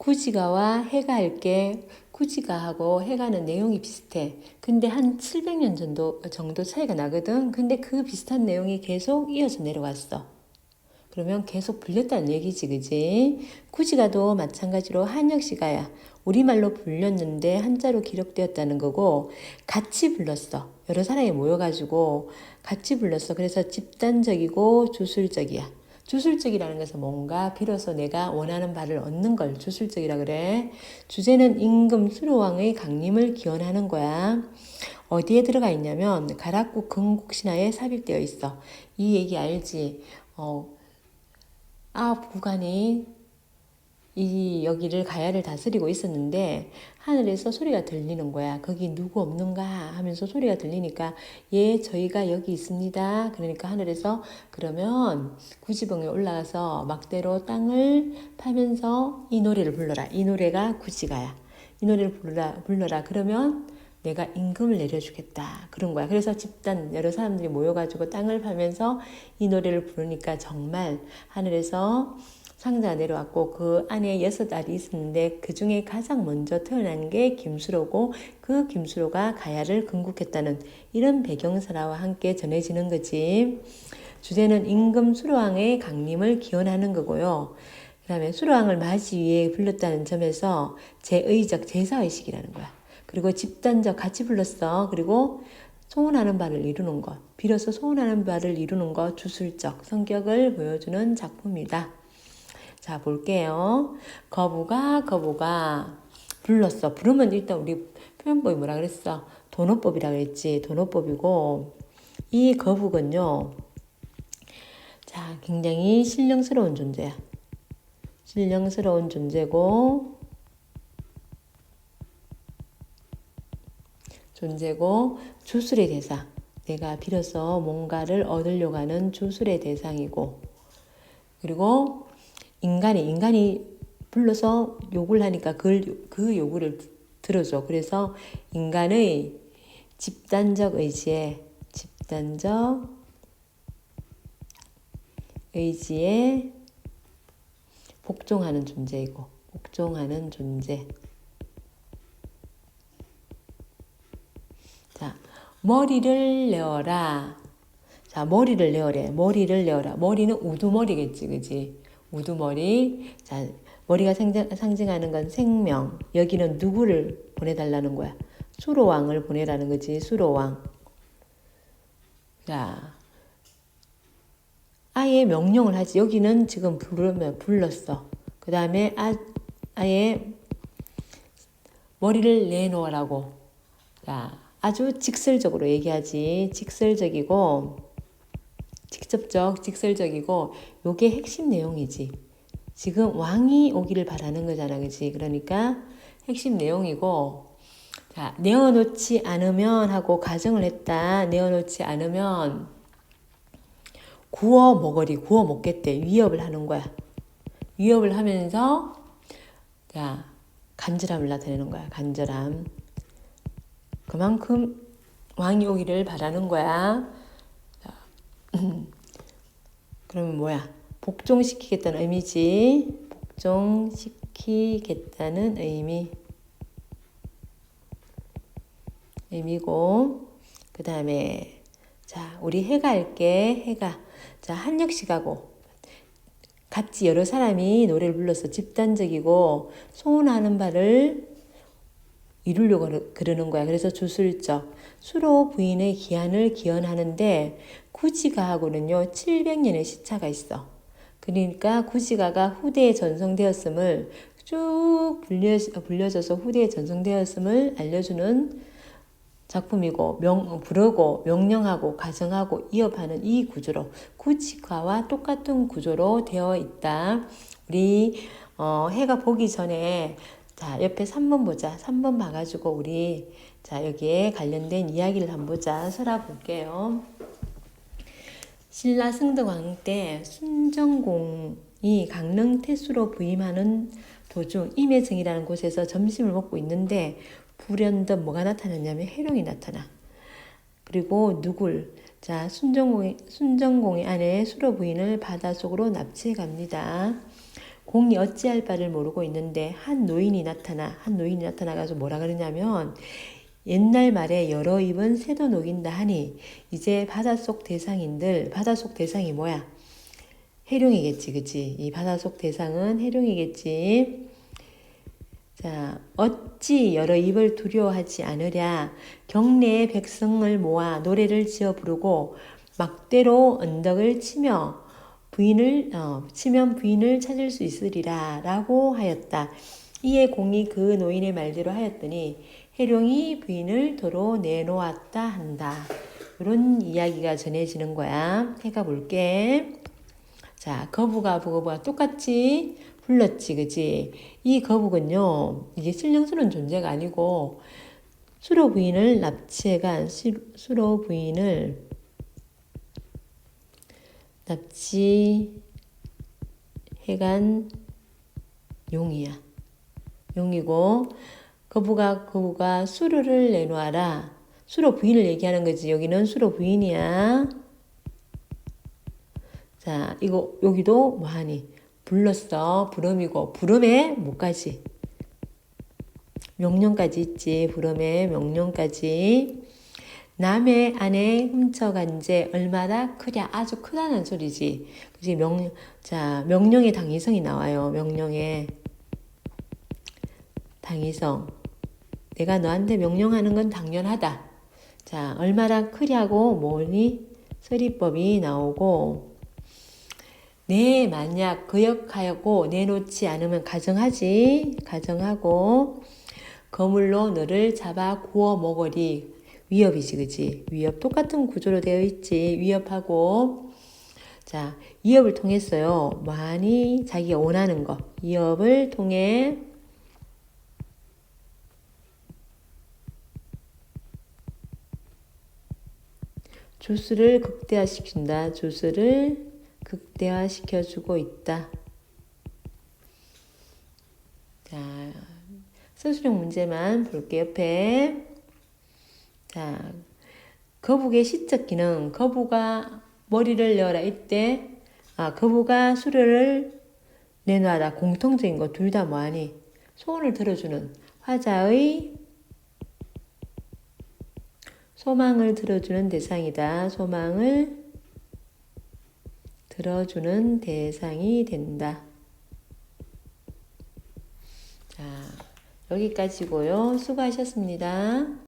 구지가와 해가 할게 구지가하고 해가는 내용이 비슷해. 근데 한 700년 정도, 정도 차이가 나거든. 근데 그 비슷한 내용이 계속 이어서 내려왔어. 그러면 계속 불렸다는 얘기지, 그지? 구지가도 마찬가지로 한역시가야. 우리말로 불렸는데 한자로 기록되었다는 거고, 같이 불렀어. 여러 사람이 모여가지고 같이 불렀어. 그래서 집단적이고 주술적이야. 주술적이라는 것은 뭔가 비로소 내가 원하는 바를 얻는 걸 주술적이라 그래. 주제는 임금 수로왕의 강림을 기원하는 거야. 어디에 들어가 있냐면 가락구 금국신화에 삽입되어 있어. 이 얘기 알지? 어, 아홉 구간이 이 여기를 가야를 다스리고 있었는데 하늘에서 소리가 들리는 거야. 거기 누구 없는가 하면서 소리가 들리니까 예 저희가 여기 있습니다. 그러니까 하늘에서 그러면 구지봉에 올라가서 막대로 땅을 파면서 이 노래를 불러라. 이 노래가 구지가야. 이 노래를 불러라 불러라. 그러면 내가 임금을 내려주겠다. 그런 거야. 그래서 집단, 여러 사람들이 모여가지고 땅을 파면서 이 노래를 부르니까 정말 하늘에서 상자가 내려왔고 그 안에 여섯 알이 있었는데 그 중에 가장 먼저 태어난 게 김수로고 그 김수로가 가야를 건국했다는 이런 배경사라와 함께 전해지는 거지. 주제는 임금 수로왕의 강림을 기원하는 거고요. 그 다음에 수로왕을 맞이 위해 불렀다는 점에서 제의적 제사의식이라는 거야. 그리고 집단적 같이 불렀어. 그리고 소원하는 바를 이루는 것. 비로소 소원하는 바를 이루는 것 주술적 성격을 보여주는 작품이다. 자, 볼게요. 거부가, 거부가 불렀어. 부르면 일단 우리 표현법이 뭐라 그랬어? 도노법이라 그랬지. 도노법이고, 이 거북은요, 자, 굉장히 신령스러운 존재야. 신령스러운 존재고, 존재고, 주술의 대상. 내가 비로소 뭔가를 얻으려고 하는 주술의 대상이고, 그리고 인간이 인간이 불러서 욕을 하니까 그, 그 요구를 들어줘. 그래서 인간의 집단적 의지에 집단적 의지에 복종하는 존재이고 복종하는 존재. 자, 머리를 내어라. 자, 머리를 내어래. 머리를 내어라. 머리는 우두머리겠지, 그지? 우두머리. 자, 머리가 상징, 상징 하는 건 생명. 여기는 누구를 보내달라는 거야? 수로왕을 보내라는 거지, 수로왕. 자, 아예 명령을 하지. 여기는 지금 부르면 불렀어. 그 다음에 아, 아예 머리를 내놓으라고. 자, 아주 직설적으로 얘기하지. 직설적이고, 직접적, 직설적이고, 요게 핵심 내용이지. 지금 왕이 오기를 바라는 거잖아, 그지? 그러니까 핵심 내용이고, 자, 내어놓지 않으면 하고 가정을 했다. 내어놓지 않으면 구워 먹으리, 구워 먹겠대. 위협을 하는 거야. 위협을 하면서, 자, 간절함을 나타내는 거야. 간절함. 그만큼 왕이 오기를 바라는 거야. 자, 그러면 뭐야? 복종시키겠다는 의미지. 복종시키겠다는 의미. 의미고, 그 다음에, 자, 우리 해가 할게. 해가. 자, 한역시가고. 같이 여러 사람이 노래를 불러서 집단적이고, 소원하는 바를 이루려고 그러는 거야. 그래서 주술적. 수로 부인의 기한을 기원하는데, 구지가하고는요, 700년의 시차가 있어. 그러니까 구지가가 후대에 전송되었음을 쭉 불려, 불려져서 후대에 전송되었음을 알려주는 작품이고 명, 부르고 명령하고 가정하고 이어하는 이 구조로 구치과와 똑같은 구조로 되어 있다. 우리 어, 해가 보기 전에 자 옆에 3번 보자. 3번 봐가지고 우리 자 여기에 관련된 이야기를 한번 보자. 설아 볼게요. 신라 승덕왕 때 순정공이 강릉 태수로 부임하는 도중 임해정이라는 곳에서 점심을 먹고 있는데 불현듯 뭐가 나타났냐면 해룡이 나타나. 그리고 누굴 자 순정공의 순정공의 아내 수로 부인을 바닷속으로 납치해 갑니다. 공이 어찌할 바를 모르고 있는데 한 노인이 나타나 한 노인이 나타나가지고 뭐라 그러냐면 옛날 말에 여러 입은 새도 녹인다 하니 이제 바닷속 대상인들 바닷속 대상이 뭐야? 해룡이겠지, 그치? 이 바닷속 대상은 해룡이겠지. 자, 어찌 여러 입을 두려워하지 않으랴. 경내의 백성을 모아 노래를 지어 부르고 막대로 언덕을 치며 부인을 어, 치면 부인을 찾을 수 있으리라 라고 하였다. 이에 공이 그 노인의 말대로 하였더니 해룡이 부인을 도로 내놓았다 한다. 이런 이야기가 전해지는 거야. 해가 볼게. 자, 거북아 거북아 똑같이 불렀지, 그지? 이 거북은요, 이게 신령스러운 존재가 아니고 수로 부인을 납치해간 시- 수로 부인을 납치 해간 용이야. 용이고 거북아 거북아 수로를 내놓아라. 수로 부인을 얘기하는 거지. 여기는 수로 부인이야. 자, 이거 여기도 뭐하니? 불렀어. 부름이고 부름에 뭐까지? 명령까지 있지. 부름에 명령까지. 남의 안에 훔쳐간 죄 얼마나 크랴 아주 크다는 소리지. 그지 명, 자 명령의 당위성이 나와요. 명령의 당위성. 내가 너한테 명령하는 건 당연하다. 자 얼마나 크냐고 뭐니 서리법이 나오고 내 만약 거역하고 내놓지 않으면 가정하지 가정하고 거물로 너를 잡아 구워 먹으리 위협이지 그지 위협 똑같은 구조로 되어 있지 위협하고. 자 위협을 통했어요 많이 자기가 원하는 거 위협을 통해 조수를 극대화시킨다 조수를 극대화시켜주고 있다. 자 서술형 문제만 볼게요 옆에 자, 거북의 시적 기능. 거북아 머리를 내어라. 이때, 아, 거북아 수레를 내놔라. 공통적인 거 둘 다 뭐하니? 소원을 들어주는 화자의 소망을 들어주는 대상이다. 소망을 들어주는 대상이 된다. 자, 여기까지고요. 수고하셨습니다.